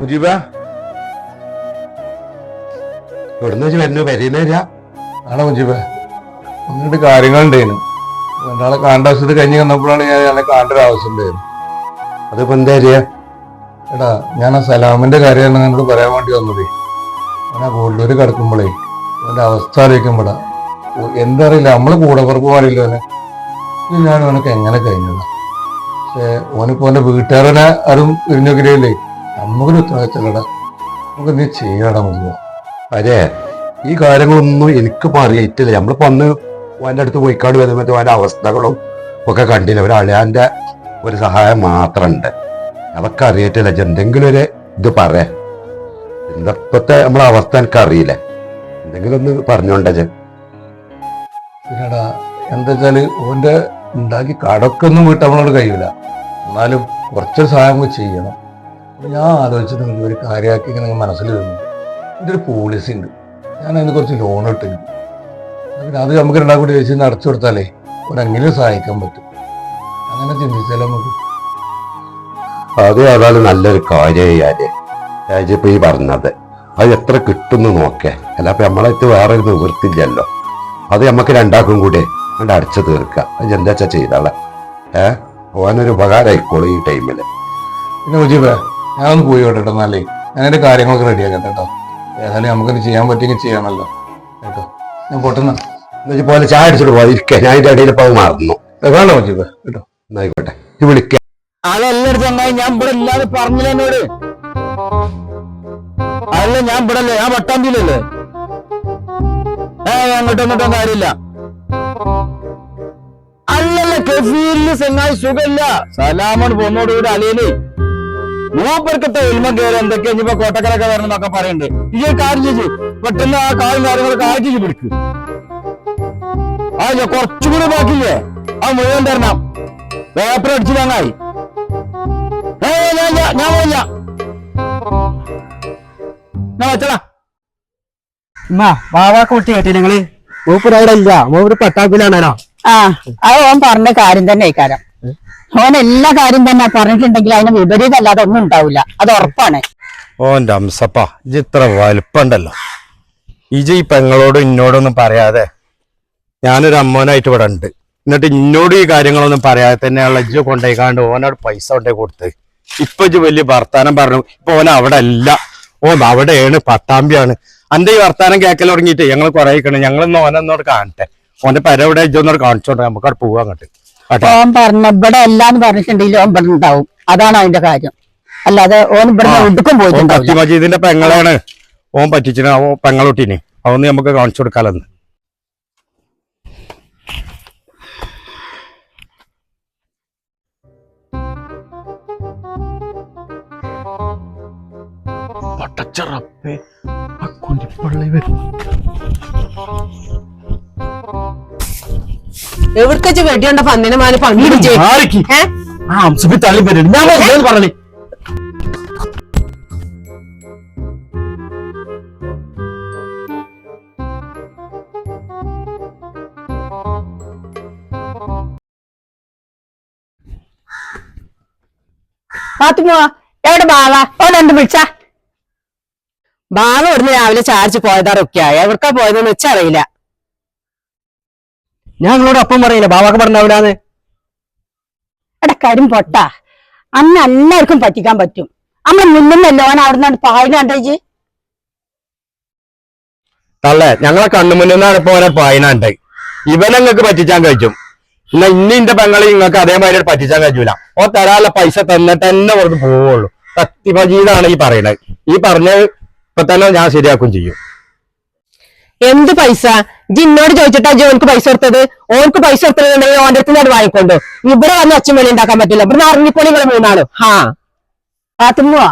മുജീബ. എവിടുന്ന് വെച്ച് വരുന്നു പെരീന്നേര ആണോ മുജീബ? ഒന്നിട്ട് കാര്യങ്ങളുണ്ടായിരുന്നു രണ്ടാളെ കാണേണ്ട ആവശ്യത്തിൽ കഴിഞ്ഞ് വന്നപ്പോഴാണ് ഞാൻ അയാളെ കാണേണ്ട ഒരു ആവശ്യം ഉണ്ടായിരുന്നു അതിപ്പോ എന്താ അറിയാ എടാ ഞാൻ ആ സലാമിന്റെ കാര്യമാണ് നിന്നോട് പറയാൻ വേണ്ടി വന്നത്. ഞാൻ ആ ഗോൾഡൂര് കിടക്കുമ്പോഴേ അവന്റെ അവസ്ഥ ആലോചിക്കുമ്പോഴാ എന്തറിയില്ല നമ്മൾ കൂടെ പുറപ്പ് അവന്? ഞാൻ അവനക്ക് എങ്ങനെ കഴിഞ്ഞത്? പക്ഷേ ഓനിപ്പോ അവന്റെ വീട്ടുകാരനെ ആരും ഇരിഞ്ഞൊക്കെ നമുക്കൊരു ഉത്തരവാദിത്തല്ലടാ നമുക്ക് നീ ചെയ്യണം അരെ ഈ കാര്യങ്ങളൊന്നും എനിക്ക് അറിയിട്ടില്ല നമ്മളിപ്പോ അന്ന് ഓന്റെ അടുത്ത് പോയിക്കാട് വരുമ്പോൾ ഓന്റെ അവസ്ഥകളും ഒക്കെ കണ്ടില്ല? ഒരു അളിയാന്റെ ഒരു സഹായം മാത്രമുണ്ട്. അതൊക്കെ അറിയിട്ടില്ല എന്തെങ്കിലും ഒരു ഇത് പറയാ. ഇന്നത്തെ നമ്മളെ അവസ്ഥ എനിക്ക് അറിയില്ല എന്തെങ്കിലും ഒന്ന് പറഞ്ഞോണ്ടേ പിന്നെടാ എന്താ വെച്ചാൽ ഓന്റെ ഉണ്ടാക്കി കടക്കൊന്നും വീട്ടമ്മളോട് കഴിയില്ല എന്നാലും കുറച്ചൊരു സഹായം ചെയ്യണം. ഞാൻ ആലോചിച്ചത് നിങ്ങൾക്ക് ഒരു കാര്യമാക്കി നിങ്ങൾ മനസ്സിൽ വന്നു. ഇതൊരു പോളിസി ഉണ്ട്. ഞാൻ അതിന് കുറച്ച് ലോൺ ഇട്ടിരുന്നു. പിന്നെ അത് നമുക്ക് രണ്ടാം കൂടി വെച്ച് അടച്ചു കൊടുത്താലേ ഒരെങ്കിലും സഹായിക്കാൻ പറ്റും. അങ്ങനെ ചിന്തിച്ചാലേ നമുക്ക്? അത് ഏതായാലും നല്ലൊരു കാര്യമായി രാജിപ്പോ ഈ പറഞ്ഞത്. അത് എത്ര കിട്ടുന്നു നോക്കേ. അല്ല നമ്മളെ നമ്മളായിട്ട് വേറെ ഒരു നിവൃത്തില്ലല്ലോ അത് നമുക്ക് രണ്ടാക്കും കൂടെ അങ്ങോട്ട് അടച്ചു തീർക്കുക. അത് എന്താ വെച്ചാൽ ചെയ്താളെ ഏഹ് ഓനൊരു ഉപകാരമായിക്കോളൂ ഈ ടൈമിൽ പിന്നെ മുജീബേ ഞാൻ ഒന്ന് പോയി കേട്ടോ എന്നാലേ ഞാൻ എന്റെ കാര്യങ്ങളൊക്കെ റെഡിയാക്കട്ടെ കേട്ടോ. ഏതായാലും നമുക്കത് ചെയ്യാൻ പറ്റിയെങ്കിൽ ചെയ്യാമല്ലോ. കേട്ടോ. ഞാൻ പൊട്ടുന്ന. പോലെ ചായ അടിച്ചിട്ട് പോയിരിക്കെ ഞാൻ ഇതിന്റെ ഇടയിൽ ഇപ്പൊ മാറുന്നു. വേണ്ട മുജീബേ കേട്ടോ. എന്നായിക്കോട്ടെ ഇത് വിളിക്ക. അതെല്ലാം ചങ്ങായി ഞാൻ ഇവിടെ ഇല്ലാതെ പറഞ്ഞില്ല എന്നോട്. അല്ല ഞാൻ ഇവിടെ അല്ലേ ഞാൻ പട്ടാമ്പിയിലല്ലേ? ഏ അങ്ങോട്ടും ഇങ്ങോട്ടും കാര്യമില്ല. അല്ലല്ല ചെങ്ങായി സുഖമില്ല. സലാമോട് പോന്നോട് കൂടെ അലിയൽ മൂപ്പർക്കത്തെ ഉൽമ കയറി എന്തൊക്കെ ഇനിയിപ്പോ കോട്ടക്കരൊക്കെ വരണം എന്നൊക്കെ പറയുന്നുണ്ട് ഈ ഒരു കാര്യം ചേച്ചി പെട്ടെന്ന് ആ കാലും കാര്യങ്ങളൊക്കെ ആക്കി പിടിക്ക് ആ കുറച്ചും കുറച്ചുകൂടി ബാക്കിയില്ലേ? ആ മുഴുവൻ തരണം. പേപ്പർ അടിച്ചു തന്നായി ഞാൻ പോയില്ല ഞാൻ വെച്ചടാ. ബാവാക്ക് കുട്ടി കേട്ടി നിങ്ങൾ? മൂപ്പർ അവിടെ ഇല്ല. മൂപ്പര് പട്ടാപ്പിലാണല്ലോ ആ അത് ഓൻ പറഞ്ഞ കാര്യം തന്നെ ഇക്കാരം ഓൻ എല്ലാ കാര്യം തന്നെ പറഞ്ഞിട്ടുണ്ടെങ്കിൽ അതിന് വിപരീതമല്ലാതെ ഒന്നും ഉണ്ടാവില്ല. അത് ഉറപ്പാണ്. ഓന്റെ അംസപ്പ ഇജ് ഇത്ര വലുപ്പുണ്ടല്ലോ ഇജ് ഈ പെങ്ങളോടും ഇന്നോടൊന്നും പറയാതെ ഞാനൊരു അമ്മോനായിട്ട് ഇവിടെ ഉണ്ട്. എന്നിട്ട് ഇന്നോട് ഈ കാര്യങ്ങളൊന്നും പറയാതെ തന്നെയുള്ള ഇജ് കൊണ്ടേക്കാണ്ട് ഓനോട് പൈസ കൊണ്ടേ കൊടുത്ത്. ഇപ്പൊ ഇജ് വലിയ വർത്താനം പറഞ്ഞു. ഇപ്പൊ ഓൻ അവിടെ അല്ല ഓ അവിടെയാണ് പട്ടാമ്പിയാണ്. അന്റെ ഈ വർത്താനം കേക്കൽ തുടങ്ങിയിട്ട് ഞങ്ങൾ കുറേ ഞങ്ങൾ ഇന്ന് ഓനൊന്നോട് കാണട്ടെ. ഓന്റെ പരവിടെ ഇജ് ഒന്നോട് കാണിച്ചോണ്ട് നമുക്ക് അവിടെ പോവാ അങ്ങോട്ട്. ഓൻ പറഞ്ഞ ഇവിടെ എല്ലാം പറഞ്ഞിട്ടുണ്ടെങ്കിൽ ഓൻ ഇവിടെ ഉണ്ടാവും. അതാണ് അതിന്റെ കാര്യം. അല്ലാതെ ഓൻ ഇവിടെ. ഒടുക്കും പോയിട്ടുണ്ടാവും പെങ്ങളാണ്. ഓൻ പറ്റിച്ചിന് ഓ പെങ്ങളൊട്ടിന്. അതൊന്ന് നമുക്ക് കാണിച്ചു കൊടുക്കാലെന്ന് പട്ടച്ചറപ്പേ ആ കുരിപ്പള്ളി വരും എവിടേക്ക് വെടിയുണ്ട? പന്നിനെ മാന് ആ തള്ളി ഞാൻ പറഞ്ഞേ. ഫാത്തിമോ എവിടെ ബാവ? വിളിച്ച? ഇവിടുന്ന് രാവിലെ ചാർജ് പോയതാറൊക്കെയാ എവിടക്കാ പോയതെന്ന് വെച്ചറിയില്ല. ഞാൻ നിങ്ങളോട് അപ്പം പറയില്ല. ബാബാക്ക് പറഞ്ഞാവില്ലാന്ന്. എടാ കരിം പൊട്ട. അന്ന് എല്ലാവർക്കും പറ്റിക്കാൻ പറ്റും. അമ്മ മുന്നല്ലോ ഓൻ അവിടെ നിന്നാണ് ഉണ്ടായി തള്ളേ ഞങ്ങളെ കണ്ണുമുന്നിൽ നിന്നാണ് ഇപ്പൊ ഓനെ പായന ഉണ്ടായി നിങ്ങൾക്ക് പറ്റിച്ചാൻ കഴിച്ചു. എന്നാ ഇനി ഇന്റെ പെങ്ങളെ നിങ്ങൾക്ക് അതേമാതിരി പറ്റിച്ചാൻ കഴിയൂല ഓ തരാനുള്ള പൈസ തന്നിട്ട് തന്നെ പുറത്ത് പോവുള്ളൂ. സത്യപജീതാണ് ഈ പറയുന്നത് ഈ പറഞ്ഞത് ഇപ്പൊ തന്നെ ഞാൻ ശരിയാക്കും ചെയ്യും. എന്ത് പൈസ? ജിന്നോട് ഇന്നോട് ചോദിച്ചിട്ടാ ഓനക്ക് പൈസ കൊടുത്തത്? ഓനക്ക് പൈസ കൊടുത്തത് ഓന്റെ അടുത്ത് നിന്ന് വാങ്ങിക്കൊണ്ടു. ഇവിടെ വന്ന് അച്ഛൻ വെളി ഉണ്ടാക്കാൻ പറ്റില്ല ഇവിടെ അറിഞ്ഞിപ്പോണി നിങ്ങൾ മൂന്നാളും. ഹാ. ഫാത്തിമോ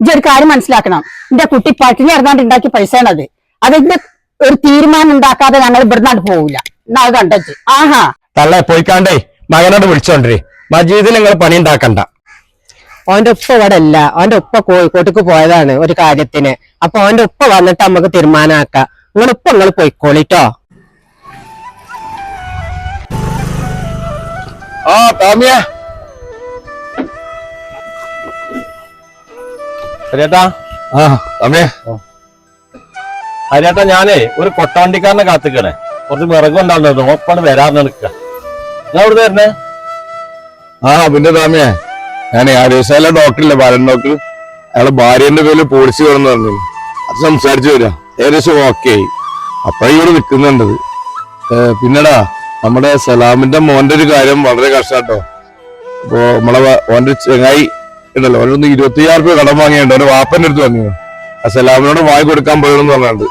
ഇജ്ജൊരു കാര്യം മനസ്സിലാക്കണം. എന്റെ കുട്ടി പട്ടിണി ഇറങ്ങാണ്ട് ഉണ്ടാക്കിയ പൈസയാണത്. അതിന്റെ ഒരു തീരുമാനം ഉണ്ടാക്കാതെ ഞങ്ങൾ ഇവിടുന്നാണ്ട് പോവില്ല എന്നാ അത് ആഹാ. തള്ള പോയിക്കാണ്ടേ. മകനോട് വിളിച്ചോണ്ടേ മജീദിന് നിങ്ങൾ പണി ഉണ്ടാക്കണ്ട. ഓന്റെ ഉപ്പ ഇവിടെ അല്ല ഓന്റെ ഉപ്പ കോഴിക്കോട്ടേക്ക് പോയതാണ് ഒരു കാര്യത്തിന്. അപ്പൊ ഓന്റെ ഉപ്പ വന്നിട്ട് നമുക്ക് തീരുമാനമാക്കാം. നിങ്ങൾ ഉപ്പ നിങ്ങൾ പോയിക്കോളിട്ടോ. ആ ടോമിയ ഹരിയേട്ടാ. ആ. ഹരിയേട്ടാ ഞാനേ ഒരു കൊട്ടാണ്ടിക്കാരനെ കാത്തിക്കണേ. കുറച്ച് വിറകും ഉണ്ടാവുന്നത് ഒപ്പാണ് വരാറിന് നിൽക്കുക. ഞാൻ ഇവിടെ വരണേ ആ പിന്നെ താമേ ഞാൻ ആരോഗ്യശാല ഡോക്ടറില്ല ബാലൻ ഡോക്ടർ അയാളെ ഭാര്യന്റെ പേരിൽ പോളിസി വേണമെന്ന് പറഞ്ഞു അത് സംസാരിച്ചു വരാം. ഏകദേശം ഓക്കെ ആയി. അപ്പോഴും ഇവിടെ നിൽക്കുന്നുണ്ടത് പിന്നെടാ നമ്മുടെ സലാമിന്റെ മോന്റെ ഒരു കാര്യം വളരെ കഷ്ടാട്ടോ. അപ്പോ നമ്മളെ ഓന്റെ ചെങ്ങായി ഉണ്ടല്ലോ ഓനൊന്ന് ഇരുപത്തിയാറ് രൂപ കടം വാങ്ങിയുണ്ട് അവന്റെ വാപ്പന്റെ അടുത്ത് വന്നു. ആ സലാമിനോട് വാങ്ങി കൊടുക്കാൻ പോയെന്ന് പറഞ്ഞാണ്ട്.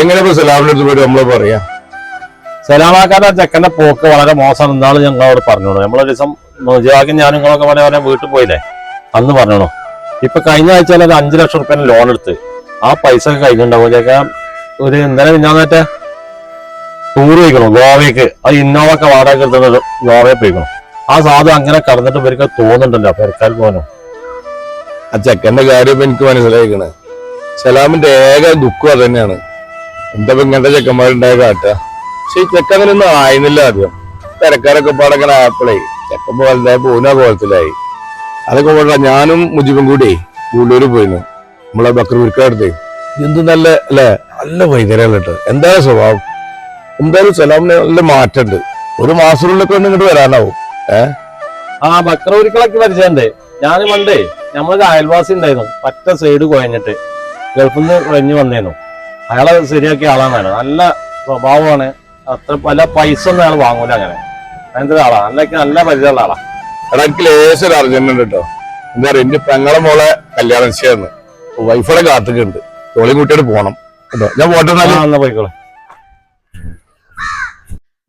എങ്ങനെ ഇപ്പൊ സലാമിന്റെ അടുത്ത് പോയിട്ട് നമ്മൾ പറയാ? സലാമാക്കാരുടെ ചെക്കന്റെ പോക്ക് വളരെ മോശം എന്നാണ് ഞങ്ങളോട് പറഞ്ഞോളൂ. നമ്മളൊരു ദിവസം നോജിയാക്കി ഞാൻ നിങ്ങളൊക്കെ വരെ വീട്ടിൽ പോയില്ലേ? അന്ന് പറഞ്ഞോളൂ. ഇപ്പൊ കഴിഞ്ഞ ആഴ്ച ഒരു അഞ്ചു ലക്ഷം റുപ്യ ലോൺ എടുത്ത്. ആ പൈസ ഒക്കെ കഴിഞ്ഞിട്ടുണ്ടാവും. ഒരു ഇന്നലെ മിഞ്ഞാന്നേറ്റ ടൂർ പോയിക്കണോ ഗോവയ്ക്ക്. ആ ഇന്നോവ ഒക്കെ വാടക എടുത്തിട്ട് ഗോവയിൽ പോയിക്കണു. ആ സാധു അങ്ങനെ കടന്നിട്ട് ഇവർക്ക് തോന്നുന്നുണ്ടല്ലോ പെരക്കാർ പോകാനോ ആ ചെക്കന്റെ കാര്യം എനിക്ക് മനസ്സിലായിക്കണേ. സലാമിന്റെ ഏക ദുഃഖം അത് തന്നെയാണ്. എന്താ ഇങ്ങനത്തെ ചെക്കന്മാരുണ്ടായ കാട്ട? പക്ഷെ ഈ ചെക്കൻ അങ്ങനെയൊന്നും ആയിരുന്നില്ല ആദ്യം. തിരക്കാരൊക്കെ പാടങ്ങനെ ആയപ്പോഴേ ചെക്കൻ പോലതായി പോകുന്ന കോലത്തിലായി അതൊക്കെ പോട്ടെ ഞാനും മുജിബും കൂടി ഉള്ളൂര് പോയിരുന്നു നമ്മളെ ബക്രൂർക്കടുത്ത് എന്ത് നല്ല അല്ലേ? നല്ല വൈദ്യരാണ് കേട്ടോ. എന്താണ് സ്വഭാവം? എന്തായാലും സലാമിന് നല്ല മാറ്റമുണ്ട്. ഒരു മാസത്തിനുള്ളിൽ ഇങ്ങോട്ട് വരാനാവും. ഏ? ആ ബക്രൂരിക്കളൊക്കെ പരിചയണ്ടേ ഞാൻ പണ്ടേ നമ്മളൊരു അയൽവാസി ഉണ്ടായിരുന്നു. പറ്റ സൈഡ് കുഴഞ്ഞിട്ട് ഗൾഫിൽ നിന്ന് കുഴഞ്ഞു വന്നേന്നു അയാളെ ശരിയാക്കിയ ആളാണ് നല്ല സ്വഭാവമാണ്. അത്ര പല പൈസ ഒന്നും അയാൾ വാങ്ങൂല അങ്ങനെ. അങ്ങനത്തെ ആളാ. നല്ല നല്ല പരിചയമുള്ള ആളാ. എനിക്ക് ലേശം ഒരു അർജന്റ് ഉണ്ട് കേട്ടോ. എന്താ പറയുക എന്റെ പെങ്ങളെ മോളെ കല്യാണം നിശ്ചയമാണ് വൈഫിടെ കാത്തുക്കുണ്ട് തോളിയും കുട്ടിയോട് പോണം. കേട്ടോ. ഞാൻ പോട്ടെ പോയിക്കോളെ.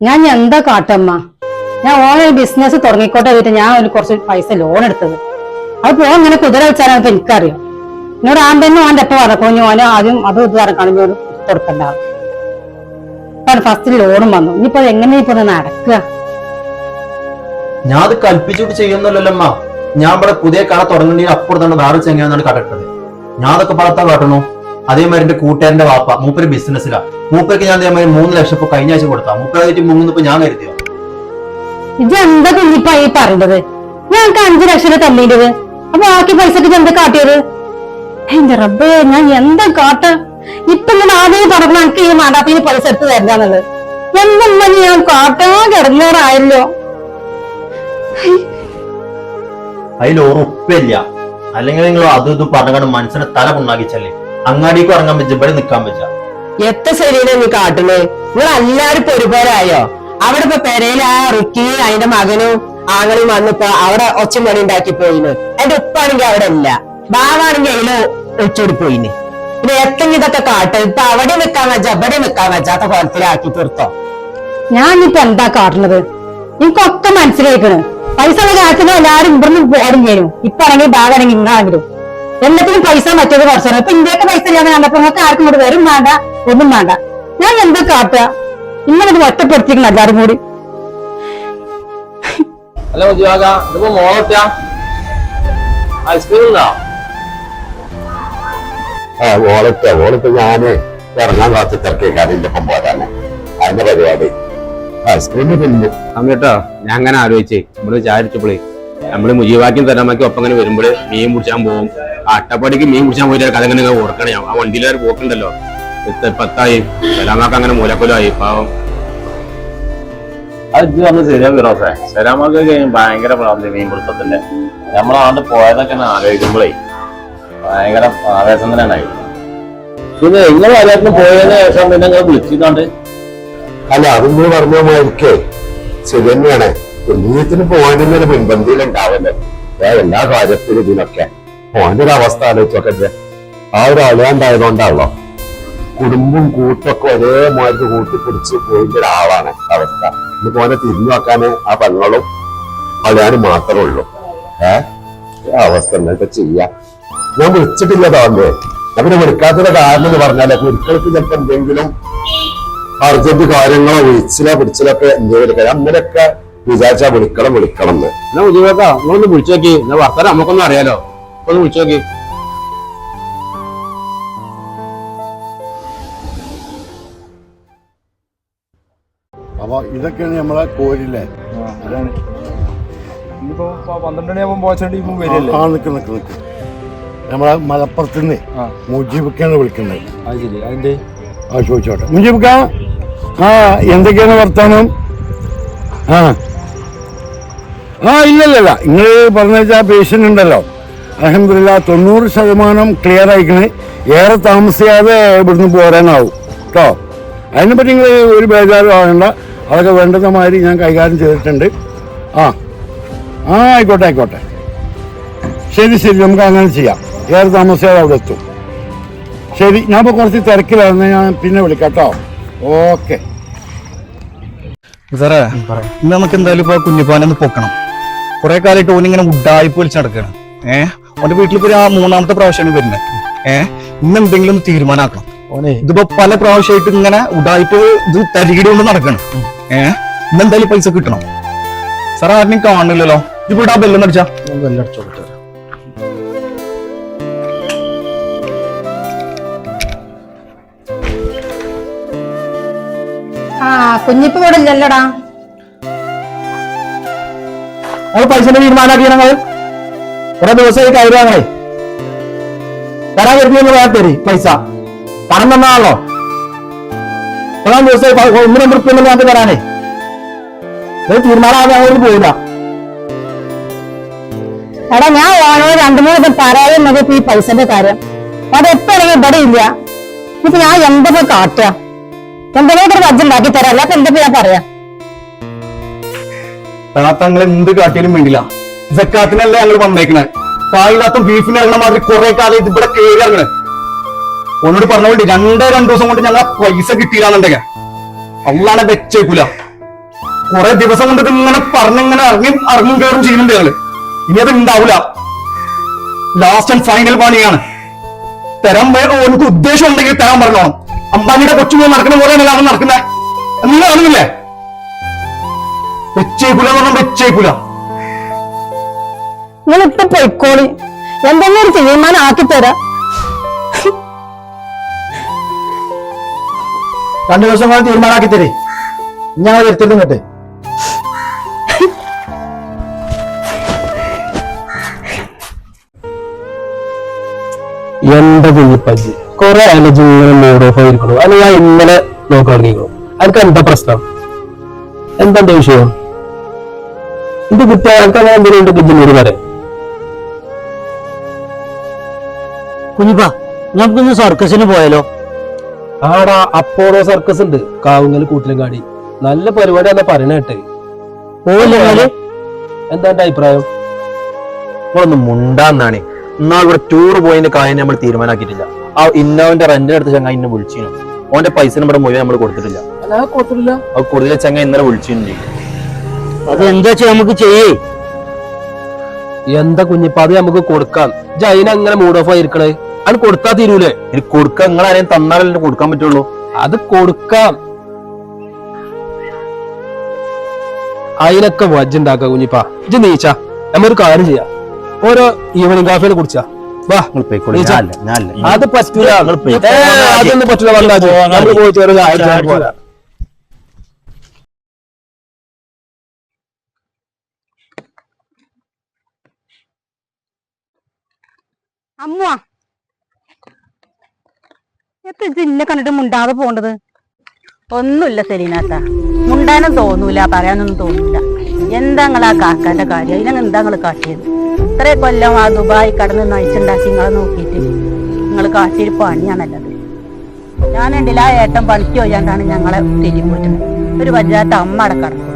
ഞാൻ എന്താ കാട്ടമ്മ? ഞാൻ ഓൺലൈൻ ബിസിനസ് തുടങ്ങിക്കോട്ടെ വെച്ചിട്ട് ഞാൻ ഒരു കുറച്ച് പൈസ ലോൺ എടുത്തത്. അത് പോ ഇങ്ങനെ കുതിര വെച്ചാലാണ് ഇപ്പൊ എനിക്കറിയാം. എന്നോട് ആമ്പെന്നും ഓന്റെ എപ്പോ പറഞ്ഞു ഓന് ആദ്യം അതും ഇത് ഞാൻ കൊടുക്കണ്ട. ഫസ്റ്റ് ലോണും വന്നു. ഇനിയിപ്പോ എങ്ങനെ ഇപ്പൊ നടക്കുക? ഞാൻ അത് കൽപ്പിച്ചിട്ട് ചെയ്യുന്നല്ലോ അമ്മ ഞാൻ ഇവിടെ പുതിയ കട തുടങ്ങേണ്ടി അപ്പുറത്താണ് വേറെ ചെങ്ങാന്നാണ് കട ഇട്ടത്. ഞാൻ അതൊക്കെ വളർത്താ കാട്ടണു. അതേമാതിരി എന്റെ കൂട്ടുകാരന്റെ വാപ്പ മൂപ്പര് ബിസിനസ്സിലാ. മൂപ്പർക്ക് ഞാൻ അതേമാതിരി മൂന്ന് ലക്ഷം ഇപ്പൊ കഴിഞ്ഞ ആഴ്ച കൊടുത്താ. മൂപ്പരായിട്ട് മുങ്ങുന്നപ്പോ ഞാൻ കരുതിയോ ഇത് എന്താ കുഞ്ഞിപ്പ ഈ പറയുന്നത് ഞങ്ങൾക്ക് അഞ്ചു ലക്ഷം തന്നിട്ടത് അപ്പൊ ബാക്കി പൈസക്ക് എന്താ കാട്ടിയത്? എന്റെ റബ്ബേ ഞാൻ എന്താ കാട്ട? ഇപ്പൊ ഞാൻ ആദ്യം പറഞ്ഞു എനിക്ക് ഈ മാതാപ്പിന് പൈസ എടുത്ത് തരുന്നത് എന്തെന്നാ ഞാൻ കാട്ടാ കിടന്നേറായല്ലോ. അതിൽ ഉറപ്പില്ല. അല്ലെങ്കിൽ നിങ്ങൾ അതും ഇതും പറഞ്ഞു മനസ്സിനെ തല പുണ്ണാക്കിച്ചല്ലേ അങ്ങാടിക്ക് ഇറങ്ങാൻ പറ്റും ഇവിടെ നിൽക്കാൻ പറ്റാ എത്ര ശരീരം നീ കാട്ടണേ നിങ്ങൾ എല്ലാരും ഇപ്പൊ ഒരുപോലായോ അവിടെ ഇപ്പൊ പെരയിൽ ആ റിക്കി അതിന്റെ മകനും ആങ്ങളും വന്നിപ്പോ അവിടെ ഒച്ചമണി ഉണ്ടാക്കി പോയിന്. എന്റെ ഉപ്പാണെങ്കിൽ അവിടെ ഇല്ല. ബാവാണെങ്കിൽ അതിൽ ഒച്ചോടി പോയിന്. പിന്നെ എത്തെങ്കിലും ഇതൊക്കെ കാട്ടെ? ഇപ്പൊ അവിടെ നിൽക്കാൻ വെച്ചാ ഇവിടെ നിൽക്കാൻ വെച്ചാത്ത കോലത്തിലാക്കി തീർത്തോ? ഞാൻ ഇപ്പൊ എന്താ കാട്ടുന്നത് എനിക്കൊക്കെ മനസ്സിലാക്കണ് പൈസ ഉള്ള കാര്യത്തിന് എല്ലാരും ഇവിടുന്ന് ചെയ്യും ഇപ്പൊ ആണെങ്കിൽ ബാഗാണെങ്കിൽ ഇന്നാണെങ്കിലും എല്ലാത്തിനും പൈസ മറ്റേത് കുറച്ചാണ്. ഇപ്പൊ ഇന്ത്യയ്ക്ക് പൈസ ഇല്ലാതെ കണ്ടപ്പോ നിങ്ങൾക്ക് ആർക്കും കൂടി വരും വേണ്ട ഒന്നും വേണ്ട. ഞാൻ എന്താ കാട്ടുക? ഇങ്ങനെ ഒറ്റപ്പെടുത്തിക്കണം എല്ലാരും കൂടി. അല്ല ഉദ്യോഗ ഇതിപ്പോ മോളെത്തിയാ ഐസ്ക്രീം ഉണ്ടോ? ആ ഓളത്തെ ഓളത്തെ ഞാൻ ഇറങ്ങാൻ കാത്ത് ഒപ്പം പോരാനെ. അതിന്റെ പരിപാടി. ഐസ്ക്രീമിന്റെ തിന്നു സമയട്ടോ ഞാൻ അങ്ങനെ ആലോചിച്ചേ. നമ്മൾ ചാരിച്ചപ്പോളേ നമ്മൾ മുജീവാക്കും തരാമാക്കി ഒപ്പം അങ്ങനെ വരുമ്പോൾ മീൻ പിടിച്ചാൻ പോകും ആ അട്ടപ്പാടിക്ക് മീൻ പിടിച്ചാൻ പോയിട്ട് കഥ അങ്ങനെ ഓർക്കണേ. ആ വണ്ടിയിലൊരു പോക്കുണ്ടല്ലോ പത്തായി. സലാമാക്ക് അങ്ങനെ മൂലക്കൊലായി. പാവം. അത് ഇത് വന്ന് ശരിയാ റോസേ സലാമൊക്കെ ഭയങ്കര പ്രാന്തി മീൻ പിടുത്തത്തിന്റെ. നമ്മളാണ്ട് പോയതൊക്കെ ആലോചിക്കുമ്പോഴേ ഭയങ്കര ആവേശം തന്നെയായി പിന്നെ നിങ്ങൾ ആരെങ്കിലും പോയതിനു ശേഷം പിന്നെ നിങ്ങൾ വിളിച്ചിട്ടാണ്ട് അല്ല അതൊന്നും പറഞ്ഞ മാതിരിക്കേ ശരി തന്നെയാണ് കുഞ്ഞത്തിന് പോകാനൊരു മുൻപന്തിയിൽ ഉണ്ടാവല്ലേ എല്ലാ കാര്യത്തിലും ഇതിനൊക്കെ ഓന്റെ ഒരു അവസ്ഥ ആലോചിച്ചൊക്കെ ആ ഒരു അലയാണ്ടായതുകൊണ്ടാണല്ലോ കുടുംബം കൂട്ടൊക്കെ ഒരേമാതിരി കൂട്ടിപ്പിടിച്ച് പോയിന്റെ ഒരാളാണ് അവസ്ഥ. ഇന്ന് പോലെ തിരിഞ്ഞു വെക്കാന് ആ പെങ്ങളും അലയാനും മാത്രമേ ഉള്ളൂ. ഏ അവസ്ഥ എന്നൊക്കെ ചെയ്യാം? ഞാൻ വിളിച്ചിട്ടില്ല തോന്നേ ഞാൻ പിന്നെ വിളിക്കാത്തതിന്റെ കാരണം എന്ന് പറഞ്ഞാലേ കുരുക്കൾക്ക് ചിലപ്പോ എന്തെങ്കിലും അർജന്റ് കാര്യങ്ങളോ വിളിച്ചിലോ പിടിച്ചിലൊക്കെ എന്തെങ്കിലും അങ്ങനെയൊക്കെ വിചാരിച്ചാ വിളിക്കണം വിളിക്കണം എന്ന്. നിങ്ങളൊന്ന് വിളിച്ചു നോക്കി. എന്നാ വർത്താനം നമുക്കൊന്നും അറിയാലോ. ഒന്ന് വിളിച്ചു നോക്കി. അപ്പൊ ഇതൊക്കെയാണ് നമ്മളെ കോരില്ലേ? അതാണ്. ഇനിയിപ്പോ പന്ത്രണ്ട് മണിയാകുമ്പോൾ പോച്ചണ്ടി ഇപ്പം വരില്ലേ ആ നിക്ക് നിക്ക് നിക്ക്. നമ്മളെ മലപ്പുറത്ത് നിന്ന് മുജീബിക്കാണ് വിളിക്കുന്നത്. അത് ശരി. അതിന്റെ ആ ചോദിച്ചോട്ടെ. മുജീബിക്ക ആ എന്തൊക്കെയാണ് വർത്താനം? ആ. ആ ഇല്ലല്ലല്ല. നിങ്ങൾ പറഞ്ഞ വെച്ചാൽ പേഷ്യന്റ് ഉണ്ടല്ലോ അലഹമില്ല തൊണ്ണൂറ് ശതമാനം ക്ലിയർ ആയിക്കണ്. ഏറെ താമസിയാതെ ഇവിടുന്ന് പോരാനാവും. കേട്ടോ അതിനെപ്പറ്റി നിങ്ങൾ ഒരു ബേജാറും ആകണ്ട അതൊക്കെ വേണ്ടുന്ന മാതിരി ഞാൻ കൈകാര്യം ചെയ്തിട്ടുണ്ട്. ആ. ആ ആയിക്കോട്ടെ ആയിക്കോട്ടെ. ശരി ശരി. നമുക്ക് അങ്ങനെ ചെയ്യാം. ഏറെ താമസിയാതെ അവിടെ എത്തും. ശരി. ഞാൻ ഇപ്പോൾ കുറച്ച് തിരക്കിലായിരുന്നു ഞാൻ പിന്നെ വിളിക്കാം കേട്ടോ ഓക്കെ. സാറേ ഇന്ന് നമുക്ക് എന്തായാലും ഇപ്പൊ കുഞ്ഞിപ്പാനെ ഒന്ന് പൊക്കണം. കുറെ കാലമായിട്ട് ഓനിങ്ങനെ ഉഡായിപ്പ് വിളിച്ച് നടക്കുകയാണ് ഏഹ് ഓന്റെ വീട്ടിൽ ഇപ്പൊ ആ മൂന്നാമത്തെ പ്രാവശ്യമാണ് വരുന്നത്. ഏഹ് ഇന്ന് എന്തെങ്കിലും ഒന്ന് തീരുമാനമാക്കണം ഇതിപ്പോ പല പ്രാവശ്യമായിട്ട് ഇങ്ങനെ ഉഡായിപ്പ് ഇത് തരികിടി കൊണ്ട് നടക്കണം ഏഹ് ഇന്ന് എന്തായാലും പൈസ കിട്ടണം. സാർ ആരെയും കാണില്ലല്ലോ ഇത് ആ ബെല്ലം അടിച്ചാ. വെല്ലടിച്ചോട്ടെ കുഞ്ഞിപ്പ് ഇവിടെ ഇല്ലല്ലോടാ അത് പൈസ തീരുമാനാക്കി ഞങ്ങൾ. കുറെ ദിവസമായി കയറി ഞങ്ങളെ. തരാൻ വരുന്ന വേറെ തരി പൈസ. പണം തന്നാണല്ലോ. കുറേ ദിവസമായി ഒന്ന് രണ്ട് റുപ്യ ഞങ്ങൾക്ക് തരാനേ. ഇത് തീരുമാനമാകാതെ ഞങ്ങൾ പോയില്ല എടാ ഞാൻ ഓനോട് രണ്ടു മൂന്ന് ദിവസം പറയുന്നത് ഇപ്പൊ ഈ പൈസന്റെ കാര്യം. അത് എപ്പോഴും ഇവിടെ ഇല്ല ഇപ്പൊ ഞാൻ എന്തൊക്കെ കാട്ടുക? ഞാൻ പറയാ? എന്ത് വേണ്ടില്ല. ഞങ്ങൾ ഓനോട് പറഞ്ഞോണ്ട് രണ്ടേ രണ്ടു ദിവസം കൊണ്ട് ഞങ്ങൾ പൈസ കിട്ടിയില്ലാന്നുണ്ടെങ്കിൽ അള്ളാണെ വെച്ചേക്കൂല. കുറെ ദിവസം കൊണ്ട് ഇങ്ങനെ പറഞ്ഞിങ്ങനെ ഇറങ്ങി ഇറങ്ങും കയറും ചെയ്യുന്നുണ്ട് ഞങ്ങൾ. ഇനി അത് ഉണ്ടാവൂല ലാസ്റ്റ് ആൻഡ് ഫൈനൽ പണിയാണ്. തരാൻ ഓനക്ക് ഉദ്ദേശം ഉണ്ടെങ്കിൽ തരാൻ പറഞ്ഞോണം. അമ്പാനിയുടെ കൊച്ചുമോ നടക്കുന്ന പോലെയാണല്ലോ അവൻ നടക്കുന്നത്. നിങ്ങൾ കാണുന്നില്ലേ? വെച്ചേക്കൂല എന്ന് പറഞ്ഞാൽ വെച്ചേ നിങ്ങൾ ഇപ്പൊ പൊയ്ക്കോളി. എന്തെങ്കിലും ഒരു തീരുമാനം ആക്കി തരാം. രണ്ടു ദിവസം കൊണ്ട് തീരുമാനമാക്കി തരേ. ഞാൻ വരുത്തിട്ട് കേട്ടെ എന്റെ കുഞ്ഞിപ്പജി കുറെ ആലോചിച്ച് ഇങ്ങനെ മൂഡ് ഓഫ് ആയിരിക്കണു അത് ഞാൻ ഇന്നലെ നോക്കാൻ തുടങ്ങിക്കണു അനക്ക് എന്താ പ്രശ്നം? എന്താ എന്റെ വിഷയം? ഇത് കുട്ടികൾക്ക് അനക്ക് അങ്ങനെ എന്തെങ്കിലും ഉണ്ട് കുഞ്ഞിനോട് പറയാം. കുഞ്ഞിപ്പാ നമുക്കിന്ന് സർക്കസിന് പോയാലോ? ആടാ അപ്പോളോ സർക്കസ് ഉണ്ട്. കാവുങ്ങൽ കൂട്ടിലും കാടി നല്ല പരിപാടി പറയണ കേട്ടെ. പോയില്ലേ എന്താ എന്റെ അഭിപ്രായം? നമ്മളൊന്ന് മുണ്ടാന്നാണ്. ഇന്നാൾ ഇവിടെ ടൂർ പോയതിന്റെ കാര്യം നമ്മൾ തീരുമാനാക്കിയിട്ടില്ല. ആ ഇന്നോവന്റെ റെന്റിനെടുത്ത് ചങ്ങ ഇന്നെ വിളിച്ചിരുന്നു ഓന്റെ പൈസ നമ്മുടെ മുഴുവൻ നമ്മൾ കൊടുത്തിട്ടില്ല. കൊടുത്തിട്ടില്ല. അത് കൊടുത്തില്ല ചങ്ങ ഇന്നലെ വിളിച്ചിരുന്നു അത് എന്താ വെച്ചാ നമുക്ക് ചെയ്യേ. എന്താ കുഞ്ഞിപ്പ അത് നമുക്ക് കൊടുക്കാം. ജൈന അങ്ങനെ മൂഡ് ഓഫ് ആയിരിക്കണേ? അത് കൊടുത്താ തീരൂലേ? ഇനി കൊടുക്കാൻ നിങ്ങൾ ആരെയും തന്നാലല്ലേ കൊടുക്കാൻ പറ്റുള്ളൂ. അത് കൊടുക്കാം. അതിനൊക്കെ വജ്ജുണ്ടാക്ക കുഞ്ഞിപ്പ. ഇജ്ജ് നീച്ച. നമ്മൊരു കാര്യം ചെയ്യാം. ഓരോ ഈവനിങ് കാഫിനെ കുടിച്ചാ. അത് പറ്റൂല. അതൊന്നും പറ്റൂല നമ്മൾ പോയിട്ട് ഒരു പോരാ. അമ്മ എത്ര ജില്ല കണ്ടിട്ട് മുണ്ടാതെ പോണ്ടത് ഒന്നുമില്ല സെലീനാത്ത മുണ്ടാനും തോന്നൂല പറയാനൊന്നും തോന്നൂല. എന്താ നിങ്ങൾ ആ കാക്കാന്റെ കാര്യം? അതിനങ്ങ് എന്താ നിങ്ങൾ കാട്ടിയത്? ഇത്ര കൊല്ലം ആ ദുബായി കടന്ന് നയിച്ചുണ്ടാക്കി നിങ്ങളെ നോക്കിയിട്ട് നിങ്ങൾ കാട്ടിയൊരു പണിയാണല്ലത്. ഞാൻ ഉണ്ടില്ല ആ ഏട്ടൻ പണിക്ക് പോയാണ്ടാണ് ഞങ്ങളെ തെറ്റിപ്പോറ്റുന്നത് ഒരു വല്ലാത്ത അമ്മ അവിടെ കിടക്കണം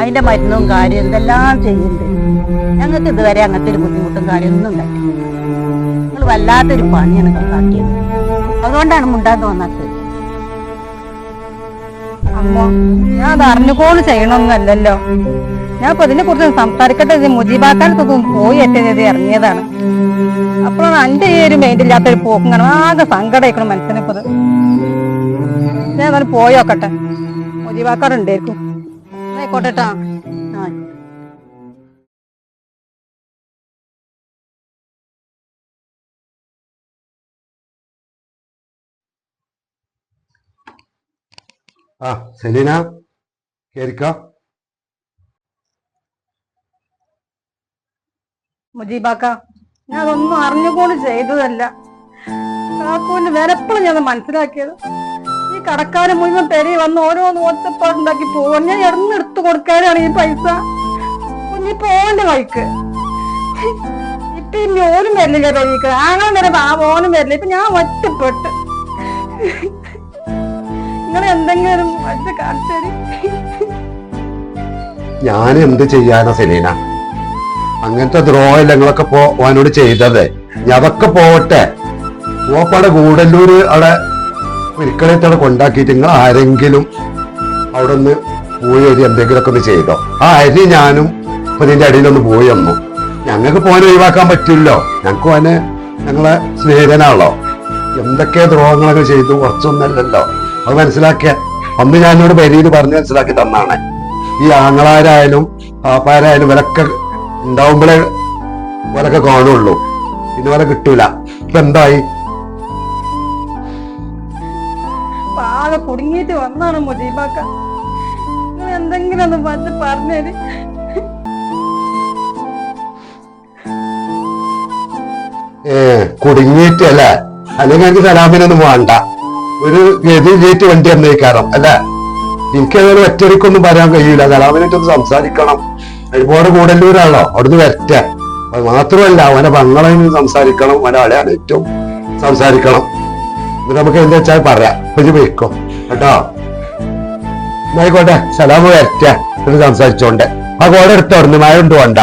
അതിന്റെ മരുന്നും കാര്യം എന്തെല്ലാം ചെയ്യുന്നുണ്ട്. ഞങ്ങൾക്ക് ഇതുവരെ അങ്ങനത്തെ ഒരു ബുദ്ധിമുട്ടും കാര്യമൊന്നും ഉണ്ടായിട്ടില്ല. നിങ്ങൾ വല്ലാത്തൊരു പണിയാണ് കാട്ടിയത്. അതുകൊണ്ടാണ് മുണ്ടാൻ തോന്നാത്തത്. ഞാൻ അത് അറിഞ്ഞുകൊണ്ട് ചെയ്യണമെന്നല്ലല്ലോ ഞാൻ ഇപ്പൊ ഇതിനെ കുറിച്ച് സംസാരിക്കട്ടെ മുജീബാക്കാനത്തൊന്നും പോയി എത്തിയത് ഇറങ്ങിയതാണ് അപ്പോഴാണ് എന്റെ ഈ ഒരു മൈൻഡ് ഇല്ലാത്തൊരു പോക്കും കാണും ആകെ സങ്കടമായിക്കണം മനസ്സിനെ ഇത്. ഞാൻ പോയോക്കട്ടെ മുജീബാക്കാറുണ്ടായിരിക്കും ആയിക്കോട്ടെ ആ സെലീന കേറിക്കോ. മുജീബാക്ക ഞാൻ അതൊന്നും അറിഞ്ഞുകൊണ്ട് ചെയ്തതല്ല. കാക്കുവിന്റെ വിലപ്പോഴും ഞാൻ മനസ്സിലാക്കിയത്. ഈ കടക്കാരൻ മുഴുവൻ പെരി വന്ന് ഓരോന്ന് ഒറ്റപ്പാടുണ്ടാക്കി പോവാൻ ഞാൻ ഇടന്ന് എടുത്തു കൊടുക്കാനാണ് ഈ പൈസ. കുഞ്ഞി പോന്റെ വഴിക്ക് ഇപ്പൊ ഇനി ഓനും വരില്ല പെരീക്ക് ആങ്ങളും വരെ ഓനും വരില്ല. ഇപ്പൊ ഞാൻ ഒറ്റപ്പെട്ട്. ഞാൻ എന്ത് ചെയ്യാനാ സെലീന? അങ്ങനത്തെ ദ്രോഹം നിങ്ങളൊക്കെ പോ ചെയ്തത്. ഞാൻ അതൊക്കെ പോവട്ടെ. പോപ്പാടെ ഗൂഡല്ലൂര് അവിടെ ഒരിക്കലായിട്ട് അവിടെ കൊണ്ടാക്കിയിട്ട് നിങ്ങൾ ആരെങ്കിലും അവിടെ ഒന്ന് പോയി അരി എന്തെങ്കിലുമൊക്കെ ഒന്ന് ചെയ്തോ. ആ അരി ഞാനും ഇപ്പൊ നിന്റെ അടിയിലൊന്ന് പോയി വന്നു. ഞങ്ങൾക്ക് പോകാൻ ഒഴിവാക്കാൻ പറ്റില്ലല്ലോ. ഞങ്ങൾക്ക് പോകാൻ ഞങ്ങളെ സ്നേഹിതനാണല്ലോ. എന്തൊക്കെ ദ്രോഹങ്ങളൊക്കെ ചെയ്തു കുറച്ചൊന്നല്ലല്ലോ. അത് മനസ്സിലാക്കിയ. അന്ന് ഞാൻ എന്നോട് പരിയിൽ പറഞ്ഞ് മനസ്സിലാക്കി തന്നാണ്. ഈ ആങ്ങളാരായാലും പാപ്പാരായാലും ഇവരൊക്കെ ഉണ്ടാവുമ്പോഴേ ഇവരൊക്കെ കാണുള്ളൂ. പിന്നെ വില കിട്ടൂല. ഇപ്പൊ എന്തായി? പാകെ കുടുങ്ങിയിട്ട് വന്നാണ് മുജീബാക്ക. നിങ്ങൾ എന്തെങ്കിലും ഒന്ന് വന്ന് പറഞ്ഞേര്. ഏ കുടുങ്ങിയിട്ടല്ലേ? അല്ലെങ്കിൽ എനിക്ക് സലാമിനൊന്നും വേണ്ട. ഒരു ഗതിയിലേറ്റ് വണ്ടി എന്നേക്കാരം എനിക്ക് അതൊരു ഒറ്റയ്ക്കൊന്നും പറയാൻ കഴിയില്ല സലാമിനായിട്ടൊന്ന് സംസാരിക്കണം. ഒരുപാട് കൂടല്ലൂരാണല്ലോ അവിടുന്ന് വരട്ടെ. അത് മാത്രമല്ല അവനെ പങ്ങളെ സംസാരിക്കണം. അവനെ അളയാണ് ഏറ്റവും സംസാരിക്കണം. എന്നിട്ട് നമുക്ക് എന്താ വെച്ചാൽ പറയാം. ഒരു വയ്ക്കും കേട്ടോ? എന്നായിക്കോട്ടെ സലാമ് വരട്ടെ. എന്നിട്ട് സംസാരിച്ചോണ്ട്. ആ കോടെ എടുത്തോ മഴ കൊണ്ട് വേണ്ട